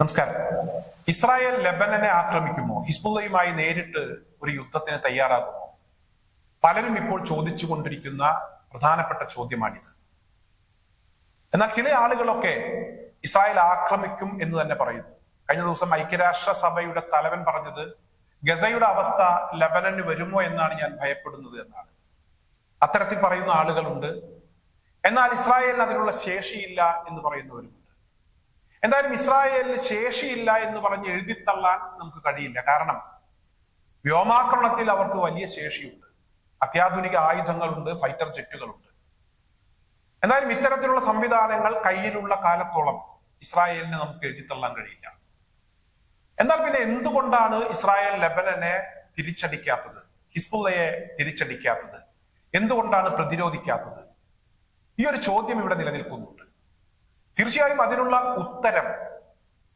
നമസ്കാരം. ഇസ്രായേൽ ലെബനനെ ആക്രമിക്കുമോ? ഹിസ്ബുള്ളയുമായി നേരിട്ട് ഒരു യുദ്ധത്തിന് തയ്യാറാകുമോ? പലരും ഇപ്പോൾ ചോദിച്ചുകൊണ്ടിരിക്കുന്ന പ്രധാനപ്പെട്ട ചോദ്യമാണിത്. എന്നാൽ ചില ആളുകളൊക്കെ ഇസ്രായേൽ ആക്രമിക്കും എന്ന് തന്നെ പറയുന്നു. കഴിഞ്ഞ ദിവസം ഐക്യരാഷ്ട്ര സഭയുടെ തലവൻ പറഞ്ഞത് ഗസയുടെ അവസ്ഥ ലബനന് വരുമോ എന്നാണ് ഞാൻ ഭയപ്പെടുന്നത് എന്നാണ്. അത്തരത്തിൽ പറയുന്ന ആളുകളുണ്ട്. എന്നാൽ ഇസ്രായേലിന് അതിനുള്ള ശേഷിയില്ല എന്ന് പറയുന്നവരുമുണ്ട് എന്തായാലും ഇസ്രായേലിന് ശേഷിയില്ല എന്ന് പറഞ്ഞ് എഴുതിത്തള്ളാൻ നമുക്ക് കഴിയില്ല. കാരണം വ്യോമാക്രമണത്തിൽ അവർക്ക് വലിയ ശേഷിയുണ്ട്. അത്യാധുനിക ആയുധങ്ങളുണ്ട് ഫൈറ്റർ ജെറ്റുകളുണ്ട്. എന്തായാലും ഇത്തരത്തിലുള്ള സംവിധാനങ്ങൾ കയ്യിലുള്ള കാലത്തോളം ഇസ്രായേലിന് നമുക്ക് എഴുതിത്തള്ളാൻ കഴിയില്ല. എന്നാൽ പിന്നെ എന്തുകൊണ്ടാണ് ഇസ്രായേൽ ലെബനനെ തിരിച്ചടിക്കാത്തത്? ഹിസ്ബുള്ളയെ തിരിച്ചടിക്കാത്തത്? എന്തുകൊണ്ടാണ് പ്രതിരോധിക്കാത്തത്? ഈ ഒരു ചോദ്യം ഇവിടെ നിലനിൽക്കുന്നുണ്ട് തീർച്ചയായും അതിനുള്ള ഉത്തരം.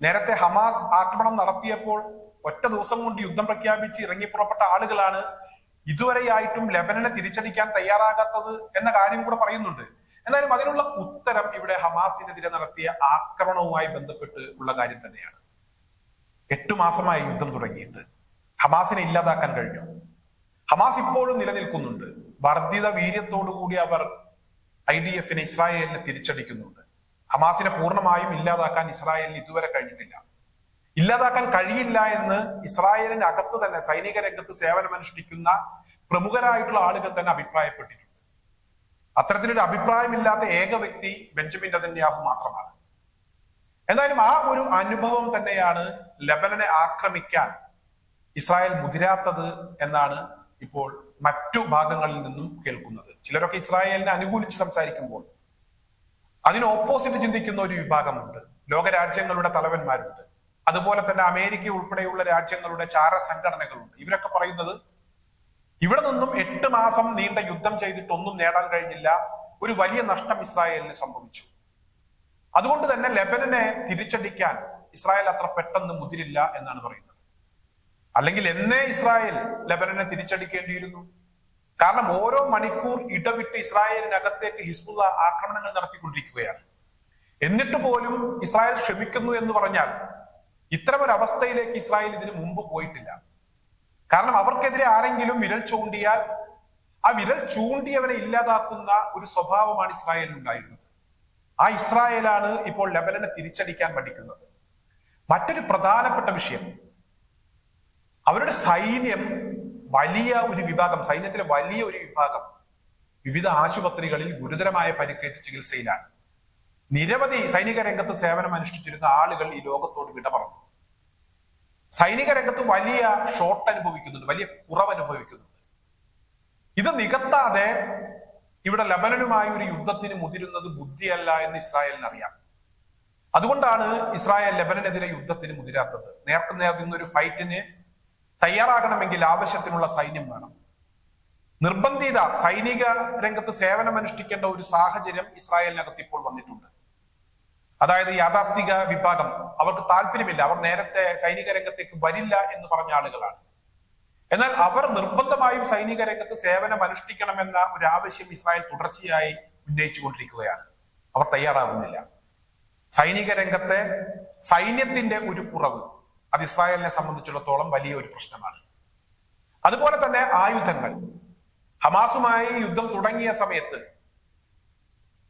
നേരത്തെ ഹമാസ് ആക്രമണം നടത്തിയപ്പോൾ ഒറ്റ ദിവസം കൊണ്ട് യുദ്ധം പ്രഖ്യാപിച്ച് ഇറങ്ങിപ്പുറപ്പെട്ട ആളുകളാണ് ഇതുവരെയായിട്ടും ലെബനനെ തിരിച്ചടിക്കാൻ തയ്യാറാകാത്തത് എന്ന കാര്യം കൂടെ പറയുന്നുണ്ട്. എന്നാലും അതിനുള്ള ഉത്തരം ഇവിടെ ഹമാസിനെതിരെ നടത്തിയ ആക്രമണവുമായി ബന്ധപ്പെട്ട് ഉള്ള കാര്യം തന്നെയാണ്. എട്ടു മാസമായി യുദ്ധം തുടങ്ങിയിട്ട്. ഹമാസിനെ ഇല്ലാതാക്കാൻ കഴിഞ്ഞു. ഹമാസ് ഇപ്പോഴും നിലനിൽക്കുന്നുണ്ട്. വർദ്ധിത വീര്യത്തോടു കൂടി അവർ ഐ ഡി എഫിനെ ഇസ്രായേലിനെ തിരിച്ചടിക്കുന്നുണ്ട്. ഹമാസിനെ പൂർണമായും ഇല്ലാതാക്കാൻ ഇസ്രായേലിന് ഇതുവരെ കഴിഞ്ഞിട്ടില്ല. ഇല്ലാതാക്കാൻ കഴിയില്ല എന്ന് ഇസ്രായേലിന്റെ അകത്ത് തന്നെ സൈനിക രംഗത്ത് സേവനമനുഷ്ഠിക്കുന്ന പ്രമുഖരായിട്ടുള്ള ആളുകൾ തന്നെ അഭിപ്രായപ്പെട്ടിട്ടുണ്ട്. അത്തരത്തിലൊരു അഭിപ്രായമില്ലാത്ത ഏക വ്യക്തി ബെഞ്ചമിൻ നെതന്യാഹു മാത്രമാണ്. എന്തായാലും ആ ഒരു അനുഭവം തന്നെയാണ് ലബനനെ ആക്രമിക്കാൻ ഇസ്രായേൽ മുതിരാത്തത് എന്നാണ് ഇപ്പോൾ മറ്റു ഭാഗങ്ങളിൽ നിന്നും കേൾക്കുന്നത്. ചിലരൊക്കെ ഇസ്രായേലിനെ അനുകൂലിച്ച് സംസാരിക്കുമ്പോൾ അതിന് ഓപ്പോസിറ്റ് ചിന്തിക്കുന്ന ഒരു വിഭാഗമുണ്ട്. ലോകരാജ്യങ്ങളുടെ തലവന്മാരുണ്ട്. അതുപോലെ തന്നെ അമേരിക്ക ഉൾപ്പെടെയുള്ള രാജ്യങ്ങളുടെ ചാര സംഘടനകളുണ്ട് ഇവരൊക്കെ പറയുന്നത് ഇവിടെ നിന്നും എട്ട് മാസം നീണ്ട യുദ്ധം ചെയ്തിട്ടൊന്നും നേടാൻ കഴിഞ്ഞില്ല. ഒരു വലിയ നഷ്ടം ഇസ്രായേലിന് സംഭവിച്ചു. അതുകൊണ്ട് തന്നെ ലെബനനെ തിരിച്ചടിക്കാൻ ഇസ്രായേൽ അത്ര പെട്ടെന്ന് മുതിരില്ല എന്നാണ് പറയുന്നത്. അല്ലെങ്കിൽ എന്നേ ഇസ്രായേൽ ലെബനനെ തിരിച്ചടിക്കേണ്ടിയിരുന്നു? കാരണം ഓരോ മണിക്കൂർ ഇടവിട്ട് ഇസ്രായേലിനകത്തേക്ക് ഹിസ്ബുള്ള ആക്രമണങ്ങൾ നടത്തിക്കൊണ്ടിരിക്കുകയാണ്. എന്നിട്ട് പോലും ഇസ്രായേൽ ക്ഷമിക്കുന്നു എന്ന് പറഞ്ഞാൽ ഇത്തരം ഒരു അവസ്ഥയിലേക്ക് ഇസ്രായേൽ ഇതിനു മുമ്പ് പോയിട്ടില്ല. കാരണം അവർക്കെതിരെ ആരെങ്കിലും വിരൽ ചൂണ്ടിയാൽ ആ വിരൽ ചൂണ്ടിയവനെ ഇല്ലാതാക്കുന്ന ഒരു സ്വഭാവമാണ് ഇസ്രായേലിനുണ്ടായിരുന്നത് ആ ഇസ്രായേലാണ് ഇപ്പോൾ ലബനനെ തിരിച്ചടിക്കാൻ പഠിക്കുന്നത് മറ്റൊരു പ്രധാനപ്പെട്ട വിഷയം അവരുടെ സൈന്യം വലിയ ഒരു വിഭാഗം സൈന്യത്തിലെ വലിയ ഒരു വിഭാഗം വിവിധ ആശുപത്രികളിൽ ഗുരുതരമായ പരിക്കേറ്റ് ചികിത്സയിലാണ്. നിരവധി സൈനിക രംഗത്ത് സേവനം അനുഷ്ഠിച്ചിരുന്ന ആളുകൾ ഈ ലോകത്തോട് വിട പറഞ്ഞു സൈനിക രംഗത്ത് വലിയ ഷോട്ട് അനുഭവിക്കുന്നുണ്ട് വലിയ കുറവ് അനുഭവിക്കുന്നുണ്ട് ഇത് നികത്താതെ ഇവിടെ ലബനനുമായി ഒരു യുദ്ധത്തിന് മുതിരുന്നത് ബുദ്ധിയല്ല എന്ന് ഇസ്രായേലിന് അറിയാം. അതുകൊണ്ടാണ് ഇസ്രായേൽ ലബനനെതിരെ യുദ്ധത്തിന് മുതിരാത്തത്. നേർക്കുനേർ നിന്നൊരു ഫൈറ്റിന് തയ്യാറാകണമെങ്കിൽ ആവശ്യത്തിനുള്ള സൈന്യം വേണം. നിർബന്ധിത സൈനിക രംഗത്ത് സേവനമനുഷ്ഠിക്കേണ്ട ഒരു സാഹചര്യം ഇസ്രായേലിനകത്ത് ഇപ്പോൾ വന്നിട്ടുണ്ട്. അതായത് യാഥാസ്ഥിക വിഭാഗം അവർക്ക് താല്പര്യമില്ല. അവർ നേരത്തെ സൈനിക രംഗത്തേക്ക് വരില്ല എന്ന് പറഞ്ഞ ആളുകളാണ്. എന്നാൽ അവർ നിർബന്ധമായും സൈനിക രംഗത്ത് സേവനം അനുഷ്ഠിക്കണമെന്ന ഒരു ആവശ്യം ഇസ്രായേൽ തുടർച്ചയായി ഉന്നയിച്ചുകൊണ്ടിരിക്കുകയാണ്. അവർ തയ്യാറാകുന്നില്ല. സൈനിക രംഗത്തെ സൈന്യത്തിന്റെ ഒരു കുറവ് അത് ഇസ്രായേലിനെ സംബന്ധിച്ചിടത്തോളം വലിയ ഒരു പ്രശ്നമാണ്. അതുപോലെ തന്നെ ആയുധങ്ങൾ. ഹമാസുമായി യുദ്ധം തുടങ്ങിയ സമയത്ത്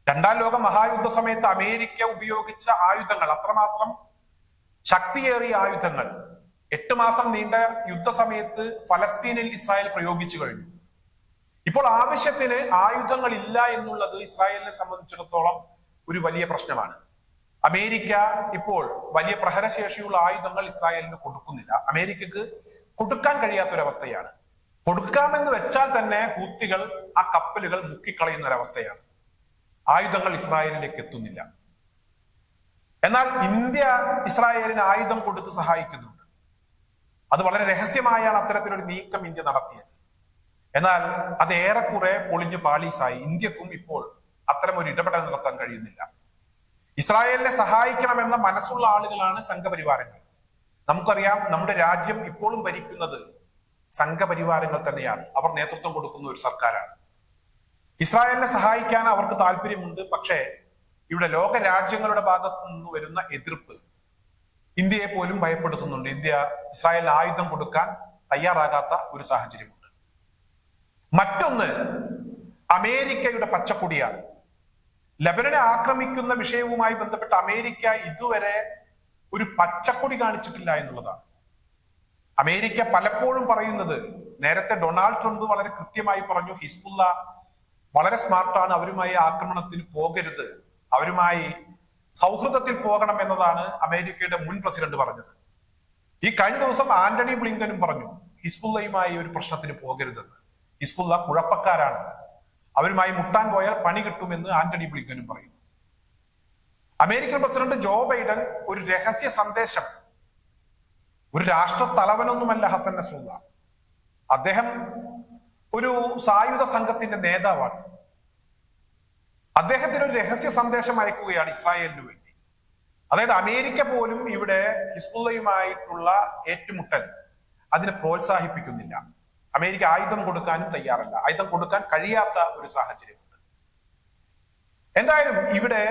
രണ്ടാം ലോക മഹായുദ്ധ സമയത്ത് അമേരിക്ക ഉപയോഗിച്ച ആയുധങ്ങൾ അത്രമാത്രം ശക്തിയേറിയ ആയുധങ്ങൾ എട്ട് മാസം നീണ്ട യുദ്ധസമയത്ത് ഫലസ്തീനിൽ ഇസ്രായേൽ പ്രയോഗിച്ചു കഴിഞ്ഞു. ഇപ്പോൾ ആവശ്യത്തിന് ആയുധങ്ങൾ ഇല്ല എന്നുള്ളത് ഇസ്രായേലിനെ സംബന്ധിച്ചിടത്തോളം ഒരു വലിയ പ്രശ്നമാണ്. അമേരിക്ക ഇപ്പോൾ വലിയ പ്രഹരശേഷിയുള്ള ആയുധങ്ങൾ ഇസ്രായേലിന് കൊടുക്കുന്നില്ല. അമേരിക്കക്ക് കൊടുക്കാൻ കഴിയാത്തൊരവസ്ഥയാണ്. കൊടുക്കാമെന്ന് വെച്ചാൽ തന്നെ ഹൂത്തികൾ ആ കപ്പലുകൾ മുക്കിക്കളയുന്ന ഒരവസ്ഥയാണ് ആയുധങ്ങൾ ഇസ്രായേലിലേക്ക് എത്തുന്നില്ല. എന്നാൽ ഇന്ത്യ ഇസ്രായേലിന് ആയുധം കൊടുത്ത് സഹായിക്കുന്നുണ്ട്. അത് വളരെ രഹസ്യമായാണ് അത്തരത്തിലൊരു നീക്കം ഇന്ത്യ നടത്തിയത്. എന്നാൽ അത് ഏറെക്കുറെ പൊളിഞ്ഞു പാളീസായി. ഇന്ത്യക്കും ഇപ്പോൾ അത്തരം ഒരു ഇടപെടൽ നടത്താൻ കഴിയുന്നില്ല. ഇസ്രായേലിനെ സഹായിക്കണമെന്ന മനസ്സുള്ള ആളുകളാണ് സംഘപരിവാരങ്ങൾ. നമുക്കറിയാം നമ്മുടെ രാജ്യം ഇപ്പോഴും ഭരിക്കുന്നത് സംഘപരിവാരങ്ങൾ തന്നെയാണ്. അവർ നേതൃത്വം കൊടുക്കുന്ന ഒരു സർക്കാരാണ്. ഇസ്രായേലിനെ സഹായിക്കാൻ അവർക്ക് താല്പര്യമുണ്ട്. പക്ഷേ ഇവിടെ ലോക രാജ്യങ്ങളുടെ ഭാഗത്തു നിന്ന് വരുന്ന എതിർപ്പ് ഇന്ത്യയെ പോലും ഭയപ്പെടുത്തുന്നുണ്ട്. ഇന്ത്യ ഇസ്രായേലിന് ആയുധം കൊടുക്കാൻ തയ്യാറാകാത്ത ഒരു സാഹചര്യമുണ്ട്. മറ്റൊന്ന് അമേരിക്കയുടെ പച്ചക്കൊടിയാണ്. ലബനനെ ആക്രമിക്കുന്ന വിഷയവുമായി ബന്ധപ്പെട്ട് അമേരിക്ക ഇതുവരെ ഒരു പച്ചക്കൊടി കാണിച്ചിട്ടില്ല എന്നുള്ളതാണ്. അമേരിക്ക പലപ്പോഴും പറയുന്നത് നേരത്തെ ഡൊണാൾഡ് ട്രംപ് വളരെ കൃത്യമായി പറഞ്ഞു ഹിസ്ബുല്ല വളരെ സ്മാർട്ടാണ് അവരുമായി ആക്രമണത്തിന് പോകരുത് അവരുമായി സൗഹൃദത്തിൽ പോകണം എന്നതാണ് അമേരിക്കയുടെ മുൻ പ്രസിഡന്റ് പറഞ്ഞത്. ഈ കഴിഞ്ഞ ദിവസം ആന്റണി ബ്ലിങ്കനും പറഞ്ഞു ഹിസ്ബുല്ലയുമായി ഒരു പ്രശ്നത്തിന് പോകരുതെന്ന്. ഹിസ്ബുല്ല കുഴപ്പക്കാരാണ്. അവരുമായി മുട്ടാൻ പോയാൽ പണി കിട്ടുമെന്ന് ആന്റണി ബ്ലിങ്കനും പറയുന്നു. അമേരിക്കൻ പ്രസിഡന്റ് ജോ ബൈഡൻ ഒരു രഹസ്യ സന്ദേശം. ഒരു രാഷ്ട്ര തലവനൊന്നുമല്ല ഹസൻ നസ്രുല്ല അദ്ദേഹം ഒരു സായുധ സംഘത്തിന്റെ നേതാവാണ്. അദ്ദേഹത്തിന് ഒരു രഹസ്യ സന്ദേശം അയക്കുകയാണ് ഇസ്രായേലിന് വേണ്ടി. അതായത് അമേരിക്ക പോലും ഇവിടെ ഹിസ്ബുള്ളയുമായിട്ടുള്ള ഏറ്റുമുട്ടൽ അതിനെ പ്രോത്സാഹിപ്പിക്കുന്നില്ല. അമേരിക്ക ആയുധം കൊടുക്കാനും തയ്യാറല്ല. ആയുധം കൊടുക്കാൻ കഴിയാത്ത ഒരു സാഹചര്യമുണ്ട്. എന്തായാലും ഇവിടെ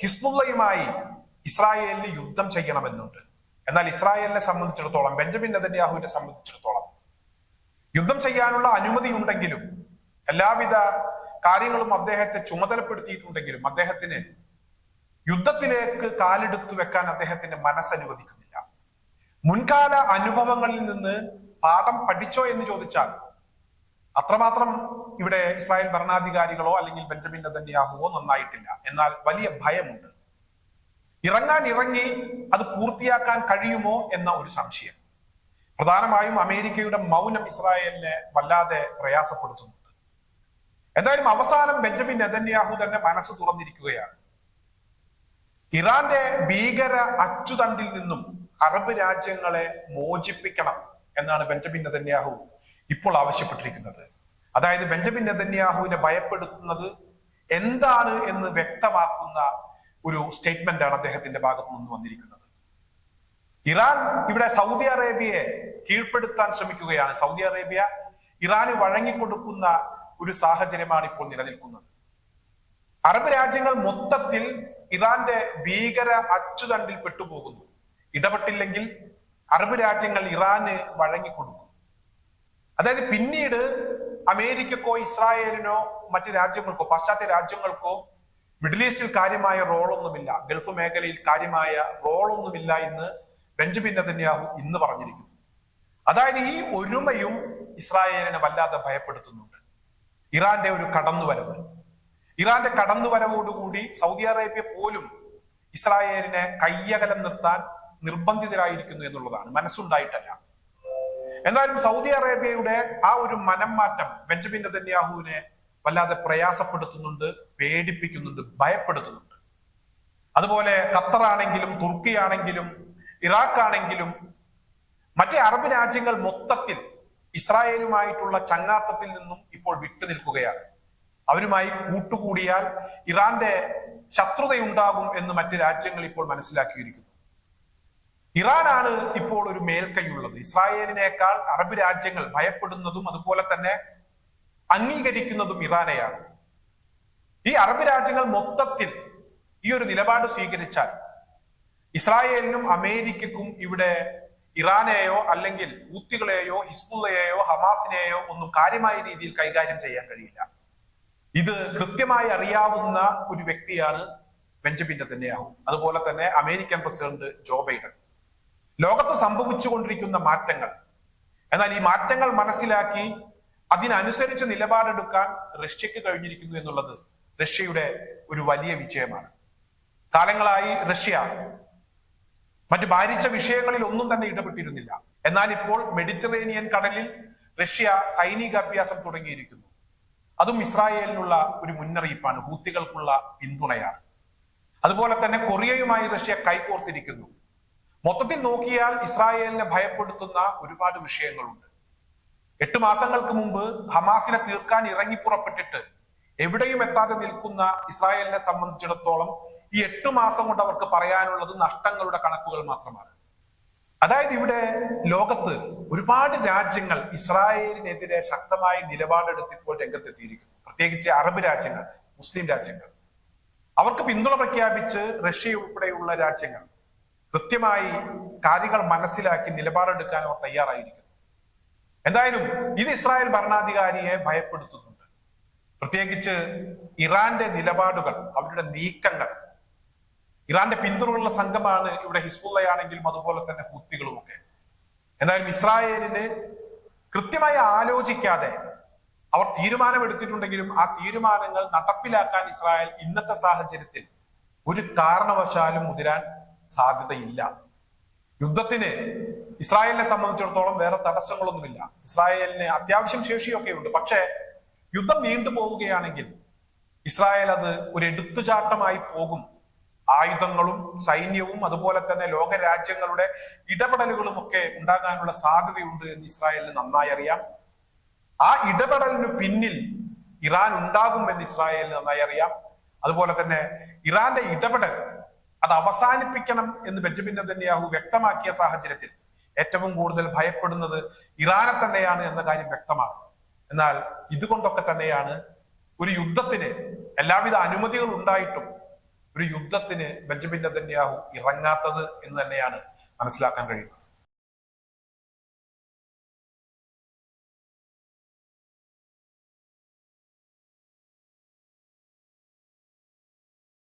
ഹിസ്ബുള്ളയുമായി ഇസ്രായേലിന് യുദ്ധം ചെയ്യണമെന്നുണ്ട്. എന്നാൽ ഇസ്രായേലിനെ സംബന്ധിച്ചിടത്തോളം ബെഞ്ചമിൻ നെതന്യാഹുവിനെ സംബന്ധിച്ചിടത്തോളം യുദ്ധം ചെയ്യാനുള്ള അനുമതി ഉണ്ടെങ്കിലും എല്ലാവിധ കാര്യങ്ങളും അദ്ദേഹത്തെ ചുമതലപ്പെടുത്തിയിട്ടുണ്ടെങ്കിലും അദ്ദേഹത്തിന് യുദ്ധത്തിലേക്ക് കാലെടുത്തു വെക്കാൻ അദ്ദേഹത്തിന്റെ മനസ്സനുവദിക്കുന്നില്ല മുൻകാല അനുഭവങ്ങളിൽ നിന്ന് പാഠം പഠിച്ചോ എന്ന് ചോദിച്ചാൽ അത്രമാത്രം ഇവിടെ ഇസ്രായേൽ ഭരണാധികാരികളോ അല്ലെങ്കിൽ ബെഞ്ചമിൻ നെതന്യാഹുവോ നന്നായിട്ടില്ല. എന്നാൽ വലിയ ഭയമുണ്ട്. ഇറങ്ങാൻ ഇറങ്ങി അത് പൂർത്തിയാക്കാൻ കഴിയുമോ എന്ന ഒരു സംശയം. പ്രധാനമായും അമേരിക്കയുടെ മൗനം ഇസ്രായേലിനെ വല്ലാതെ പ്രയാസപ്പെടുത്തുന്നുണ്ട്. എന്തായാലും അവസാനം ബെഞ്ചമിൻ നെതന്യാഹു തന്നെ മനസ്സ് തുറന്നിരിക്കുകയാണ്. ഇറാന്റെ ഭീകര അച്ചുതണ്ടിൽ നിന്നും അറബ് രാജ്യങ്ങളെ മോചിപ്പിക്കണം. എന്നാണ് ബെഞ്ചമിൻ നെതന്യാഹു ഇപ്പോൾ ആവശ്യപ്പെട്ടിരിക്കുന്നത്. അതായത് ബെഞ്ചമിൻ നെതന്യാഹുവിനെ ഭയപ്പെടുത്തുന്നത് എന്താണ് എന്ന് വ്യക്തമാക്കുന്ന ഒരു സ്റ്റേറ്റ്മെന്റ് ആണ് അദ്ദേഹത്തിന്റെ ഭാഗത്തു നിന്ന് വന്നിരിക്കുന്നത്. ഇറാൻ ഇവിടെ സൗദി അറേബ്യയെ കീഴ്പ്പെടുത്താൻ ശ്രമിക്കുകയാണ്. സൗദി അറേബ്യ ഇറാന് വഴങ്ങിക്കൊടുക്കുന്ന ഒരു സാഹചര്യമാണ് ഇപ്പോൾ നിലനിൽക്കുന്നത്. അറബ് രാജ്യങ്ങൾ മൊത്തത്തിൽ ഇറാന്റെ ഭീകര അച്ചുതണ്ടിൽ പെട്ടുപോകുന്നു. ഇടപെട്ടില്ലെങ്കിൽ അറബ് രാജ്യങ്ങൾ ഇറാന് വഴങ്ങിക്കൊടുക്കും. അതായത് പിന്നീട് അമേരിക്കക്കോ ഇസ്രായേലിനോ മറ്റ് രാജ്യങ്ങൾക്കോ പാശ്ചാത്യ രാജ്യങ്ങൾക്കോ മിഡിൽ ഈസ്റ്റിൽ കാര്യമായ റോളൊന്നുമില്ല. ഗൾഫ് മേഖലയിൽ കാര്യമായ റോളൊന്നുമില്ല എന്ന് ബെഞ്ചമിൻ നെതന്യാഹു ഇന്ന് പറഞ്ഞിരിക്കുന്നു. അതായത് ഈ ഒരുമയും ഇസ്രായേലിനെ വല്ലാതെ ഭയപ്പെടുത്തുന്നുണ്ട്. ഇറാന്റെ ഒരു കടന്നുവരവ്. ഇറാന്റെ കടന്നുവരവോടുകൂടി സൗദി അറേബ്യ പോലും ഇസ്രായേലിനെ കയ്യകലം നിർത്താൻ നിർബന്ധിതരായിരിക്കുന്നു എന്നുള്ളതാണ്. മനസ്സുണ്ടായിട്ടല്ല. എന്നാലും സൗദി അറേബ്യയുടെ ആ ഒരു മനം മാറ്റം ബെഞ്ചമിൻ നെതന്യാഹുവിനെ വല്ലാതെ പ്രയാസപ്പെടുത്തുന്നുണ്ട് പേടിപ്പിക്കുന്നുണ്ട് ഭയപ്പെടുത്തുന്നുണ്ട്. അതുപോലെ ഖത്തറാണെങ്കിലും ഇറാഖ് ആണെങ്കിലും മറ്റേ അറബ് രാജ്യങ്ങൾ മൊത്തത്തിൽ ഇസ്രായേലുമായിട്ടുള്ള ചങ്ങാത്തത്തിൽ നിന്നും ഇപ്പോൾ വിട്ടുനിൽക്കുകയാണ് അവരുമായി കൂട്ടുകൂടിയാൽ ഇറാന്റെ ശത്രുതയുണ്ടാകും എന്ന് മറ്റ് രാജ്യങ്ങൾ ഇപ്പോൾ മനസ്സിലാക്കിയിരിക്കുന്നു. ഇറാനാണ് ഇപ്പോൾ ഒരു മേൽക്കൈയുള്ളത്. ഇസ്രായേലിനേക്കാൾ അറബ് രാജ്യങ്ങൾ ഭയപ്പെടുന്നതും അതുപോലെ തന്നെ അംഗീകരിക്കുന്നതും ഇറാനെയാണ്. ഈ അറബ് രാജ്യങ്ങൾ മൊത്തത്തിൽ ഈ ഒരു നിലപാട് സ്വീകരിച്ചാൽ ഇസ്രായേലിനും അമേരിക്കക്കും ഇവിടെ ഇറാനെയോ അല്ലെങ്കിൽ ഊത്തികളെയോ ഹിസ്ബുള്ളയെയോ ഹമാസിനെയോ ഒന്നും കാര്യമായ രീതിയിൽ കൈകാര്യം ചെയ്യാൻ കഴിയില്ല. ഇത് കൃത്യമായി അറിയാവുന്ന ഒരു വ്യക്തിയാണ് ബെഞ്ചമിൻ തന്നെയാവും അതുപോലെ തന്നെ അമേരിക്കൻ പ്രസിഡന്റ് ജോ ബൈഡൻ. ലോകത്ത് സംഭവിച്ചുകൊണ്ടിരിക്കുന്ന മാറ്റങ്ങൾ. എന്നാൽ ഈ മാറ്റങ്ങൾ മനസ്സിലാക്കി അതിനനുസരിച്ച് നിലപാടെടുക്കാൻ റഷ്യക്ക് കഴിഞ്ഞിരിക്കുന്നു എന്നുള്ളത് റഷ്യയുടെ ഒരു വലിയ വിജയമാണ്. കാലങ്ങളായി റഷ്യ മറ്റു ഭാരിച്ച വിഷയങ്ങളിൽ ഒന്നും തന്നെ ഇടപെട്ടിരുന്നില്ല. എന്നാൽ ഇപ്പോൾ മെഡിറ്ററേനിയൻ കടലിൽ റഷ്യ സൈനിക അഭ്യാസം തുടങ്ങിയിരിക്കുന്നു. അതും ഇസ്രായേലിനുള്ള ഒരു മുന്നറിയിപ്പാണ്. ഹൂത്തികൾക്കുള്ള പിന്തുണയാണ്. അതുപോലെ തന്നെ കൊറിയയുമായി റഷ്യ കൈകോർത്തിരിക്കുന്നു. മൊത്തത്തിൽ നോക്കിയാൽ ഇസ്രായേലിനെ ഭയപ്പെടുത്തുന്ന ഒരുപാട് വിഷയങ്ങളുണ്ട്. എട്ട് മാസങ്ങൾക്ക് മുമ്പ് ഹമാസിനെ തീർക്കാൻ ഇറങ്ങി പുറപ്പെട്ടിട്ട് എവിടെയും എത്താതെ നിൽക്കുന്ന ഇസ്രായേലിനെ സംബന്ധിച്ചിടത്തോളം ഈ എട്ട് മാസം കൊണ്ട് അവർക്ക് പറയാനുള്ളത് നഷ്ടങ്ങളുടെ കണക്കുകൾ മാത്രമാണ്. അതായത് ഇവിടെ ലോകത്ത് ഒരുപാട് രാജ്യങ്ങൾ ഇസ്രായേലിനെതിരെ ശക്തമായി നിലപാടെടുത്തിപ്പോൾ രംഗത്തെത്തിയിരിക്കുന്നു. പ്രത്യേകിച്ച് അറബ് രാജ്യങ്ങൾ മുസ്ലിം രാജ്യങ്ങൾ. അവർക്ക് പിന്തുണ പ്രഖ്യാപിച്ച് റഷ്യ ഉൾപ്പെടെയുള്ള രാജ്യങ്ങൾ കൃത്യമായി കാര്യങ്ങൾ മനസ്സിലാക്കി നിലപാടെടുക്കാൻ അവർ തയ്യാറായിരിക്കുന്നു. എന്തായാലും ഇത് ഇസ്രായേൽ ഭരണാധികാരിയെ ഭയപ്പെടുത്തുന്നുണ്ട്. പ്രത്യേകിച്ച് ഇറാന്റെ നിലപാടുകൾ അവരുടെ നീക്കങ്ങൾ. ഇറാന്റെ പിന്തുണയുള്ള സംഘമാണ് ഇവിടെ ഹിസ്ബുള്ളയാണെങ്കിലും അതുപോലെ തന്നെ ഹൂത്തികളും ഒക്കെ എന്തായാലും ഇസ്രായേലിന് കൃത്യമായി ആലോചിക്കാതെ അവർ തീരുമാനമെടുത്തിട്ടുണ്ടെങ്കിലും ആ തീരുമാനങ്ങൾ നടപ്പിലാക്കാൻ ഇസ്രായേൽ ഇന്നത്തെ സാഹചര്യത്തിൽ ഒരു കാരണവശാലും മുതിരാൻ സാധ്യതയില്ല. യുദ്ധത്തിന് ഇസ്രായേലിനെ സംബന്ധിച്ചിടത്തോളം വേറെ തടസ്സങ്ങളൊന്നുമില്ല. ഇസ്രായേലിന് അത്യാവശ്യം ശേഷിയൊക്കെ ഉണ്ട്. പക്ഷേ യുദ്ധം നീണ്ടുപോവുകയാണെങ്കിൽ ഇസ്രായേൽ അത് ഒരു എടുത്തുചാട്ടമായി പോകും. ആയുധങ്ങളും സൈന്യവും അതുപോലെ തന്നെ ലോക രാജ്യങ്ങളുടെ ഇടപെടലുകളും ഒക്കെ ഉണ്ടാകാനുള്ള സാധ്യതയുണ്ട് എന്ന് ഇസ്രായേലിന് നന്നായി അറിയാം. ആ ഇടപെടലിന് പിന്നിൽ ഇറാൻ ഉണ്ടാകും എന്ന് ഇസ്രായേലിന് നന്നായി അറിയാം. അതുപോലെ തന്നെ ഇറാന്റെ ഇടപെടൽ അത് അവസാനിപ്പിക്കണം എന്ന് ബെഞ്ചമിൻ നെതന്യാഹു വ്യക്തമാക്കിയ സാഹചര്യത്തിൽ ഏറ്റവും കൂടുതൽ ഭയപ്പെടുന്നത് ഇറാനെ തന്നെയാണ് എന്ന കാര്യം വ്യക്തമാണ്. എന്നാൽ ഇതുകൊണ്ടൊക്കെ തന്നെയാണ് ഒരു യുദ്ധത്തിന് എല്ലാവിധ അനുമതികൾ ഉണ്ടായിട്ടും ഒരു യുദ്ധത്തിന് ബെഞ്ചമിൻ നെതന്യാഹു ഇറങ്ങാത്തത് എന്ന് തന്നെയാണ് മനസ്സിലാക്കാൻ കഴിയുന്നത്.